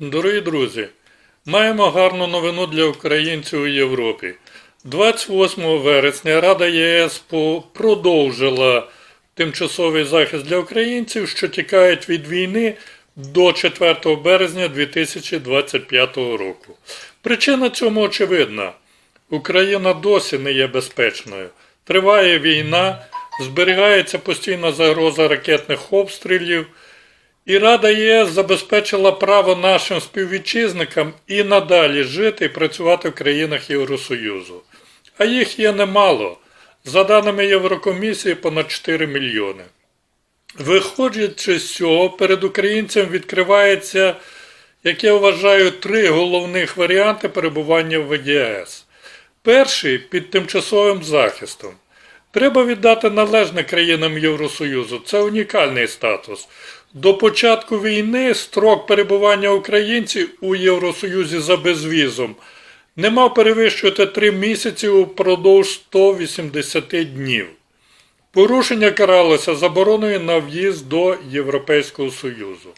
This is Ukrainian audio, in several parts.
Дорогі друзі, маємо гарну новину для українців у Європі. 28 вересня Рада єС продовжила тимчасовий захист для українців, що тікають від війни до 4 березня 2025 року. Причина цьому очевидна. Україна досі не є безпечною. Триває війна, зберігається постійна загроза ракетних обстрілів. І Рада ЄС забезпечила право нашим співвітчизникам і надалі жити і працювати в країнах Євросоюзу. А їх є немало. За даними Єврокомісії, понад 4 мільйони. Виходячи з цього, перед українцем відкривається, як я вважаю, три головних варіанти перебування в ЄС. Перший під тимчасовим захистом. Треба віддати належне країнам Євросоюзу. Це унікальний статус. До початку війни строк перебування українців у Євросоюзі за безвізом не мав перевищувати 3 місяці упродовж 180 днів. Порушення каралося забороною на в'їзд до Європейського Союзу.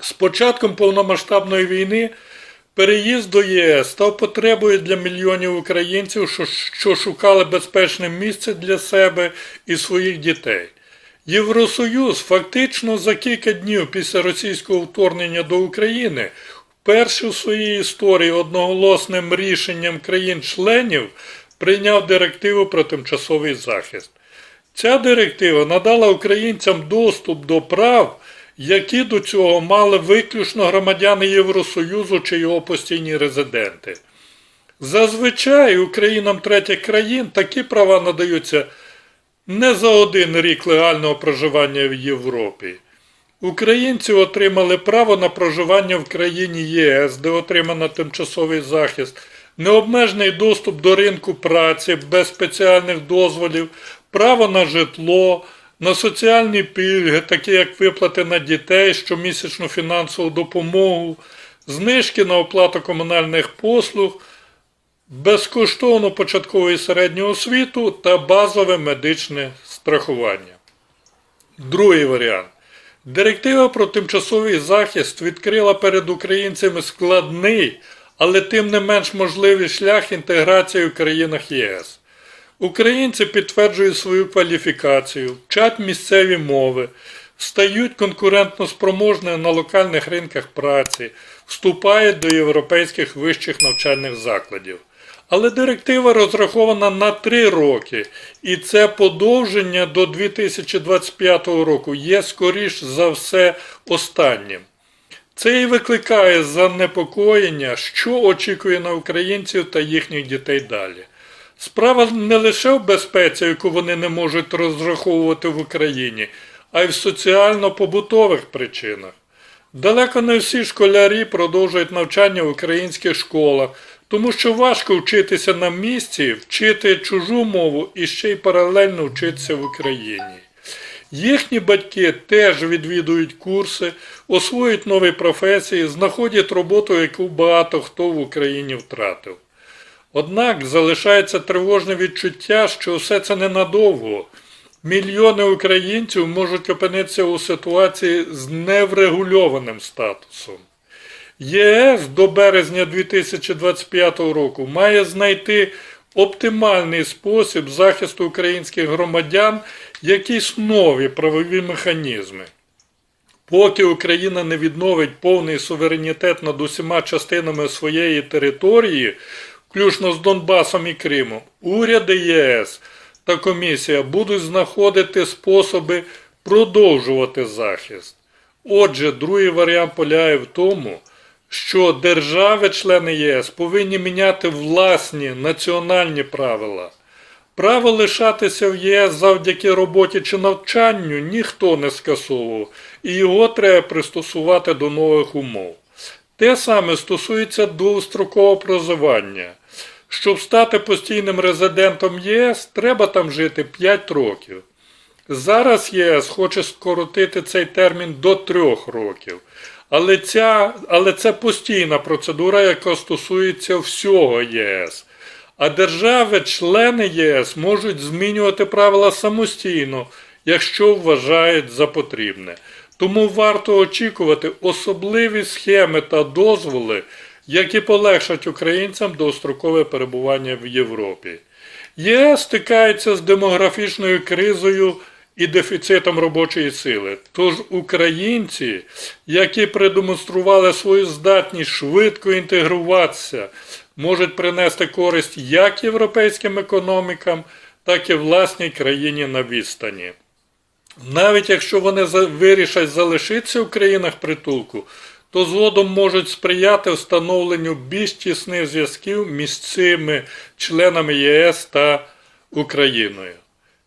З початком повномасштабної війни переїзд до ЄС став потребою для мільйонів українців, що, шукали безпечне місце для себе і своїх дітей. Євросоюз фактично за кілька днів після російського вторгнення до України вперше в своїй історії одноголосним рішенням країн-членів прийняв директиву про тимчасовий захист. Ця директива надала українцям доступ до прав, які до цього мали виключно громадяни Євросоюзу чи його постійні резиденти. Зазвичай Українам третіх країн такі права надаються не за один рік легального проживання в Європі. Українці отримали право на проживання в країні ЄС, де отримано тимчасовий захист, необмежений доступ до ринку праці без спеціальних дозволів, право на житло, на соціальні пільги, такі як виплати на дітей, щомісячну фінансову допомогу, знижки на оплату комунальних послуг, безкоштовну початкову і середню освіту та базове медичне страхування. Другий варіант. Директива про тимчасовий захист відкрила перед українцями складний, але тим не менш можливий шлях інтеграції в країнах ЄС. Українці підтверджують свою кваліфікацію, вчать місцеві мови, стають конкурентно спроможними на локальних ринках праці, вступають до європейських вищих навчальних закладів. Але директива розрахована на 3 роки, і це подовження до 2025 року є скоріш за все останнім. Це і викликає занепокоєння, що очікує на українців та їхніх дітей далі. Справа не лише в безпеці, яку вони не можуть розраховувати в Україні, а й в соціально-побутових причинах. Далеко не всі школярі продовжують навчання в українських школах, тому що важко вчитися на місці, вчити чужу мову і ще й паралельно вчитися в Україні. Їхні батьки теж відвідують курси, освоюють нові професії, знаходять роботу, яку багато хто в Україні втратив. Однак залишається тривожне відчуття, що все це ненадовго. Мільйони українців можуть опинитися у ситуації з неврегульованим статусом. ЄС до березня 2025 року має знайти оптимальний спосіб захисту українських громадян, якісь нові правові механізми. Поки Україна не відновить повний суверенітет над усіма частинами своєї території, включно з Донбасом і Кримом, уряди ЄС та комісія будуть знаходити способи продовжувати захист. Отже, другий варіант полягає в тому, що держави-члени ЄС повинні міняти власні національні правила. Право лишатися в ЄС завдяки роботі чи навчанню ніхто не скасовував, і його треба пристосувати до нових умов. Те саме стосується довгострокового проживання. Щоб стати постійним резидентом ЄС, треба там жити 5 років. Зараз ЄС хоче скоротити цей термін до 3 років. Але, ця, але це постійна процедура, яка стосується всього ЄС. А держави-члени ЄС можуть змінювати правила самостійно, якщо вважають за потрібне. Тому варто очікувати особливі схеми та дозволи, які полегшать українцям довгострокове перебування в Європі. ЄС стикається з демографічною кризою і дефіцитом робочої сили. Тож українці, які продемонстрували свою здатність швидко інтегруватися, можуть принести користь як європейським економікам, так і власній країні на відстані. Навіть якщо вони вирішать залишитися в країнах притулку, то згодом можуть сприяти встановленню більш тісних зв'язків між цими членами ЄС та Україною.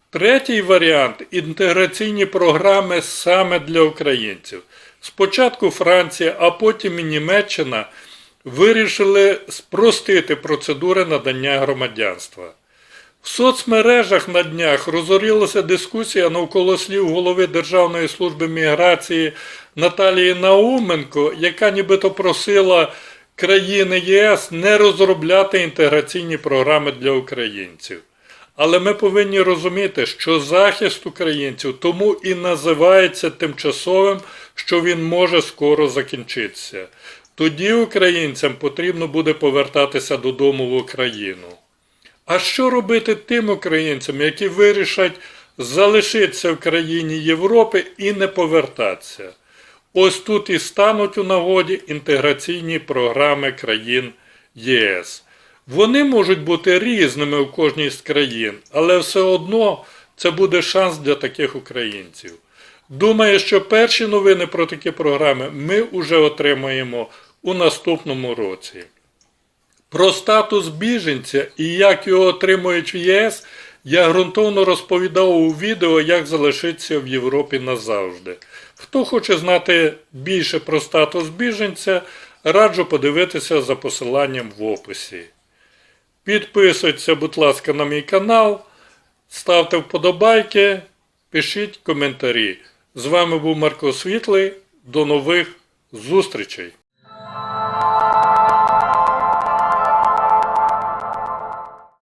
Третій варіант інтеграційні програми саме для українців. Спочатку Франція, а потім і Німеччина вирішили спростити процедури надання громадянства. В соцмережах на днях розгорілася дискусія навколо слів голови Державної служби міграції Наталії Науменко, яка нібито просила країни ЄС не розробляти інтеграційні програми для українців. Але ми повинні розуміти, що захист українців тому і називається тимчасовим, що він може скоро закінчитися. Тоді українцям потрібно буде повертатися додому в Україну. А що робити тим українцям, які вирішать залишитися в країні Європи і не повертатися? Ось тут і стануть у нагоді інтеграційні програми країн ЄС. Вони можуть бути різними у кожній з країн, але все одно це буде шанс для таких українців. Думаю, що перші новини про такі програми ми вже отримаємо у наступному році. Про статус біженця і як його отримують в ЄС я ґрунтовно розповідав у відео, як залишитися в Європі назавжди. Хто хоче знати більше про статус біженця, раджу подивитися за посиланням в описі. Підписуйтеся, будь ласка, на мій канал, ставте вподобайки, пишіть коментарі. З вами був Марко Світлий. До нових зустрічей!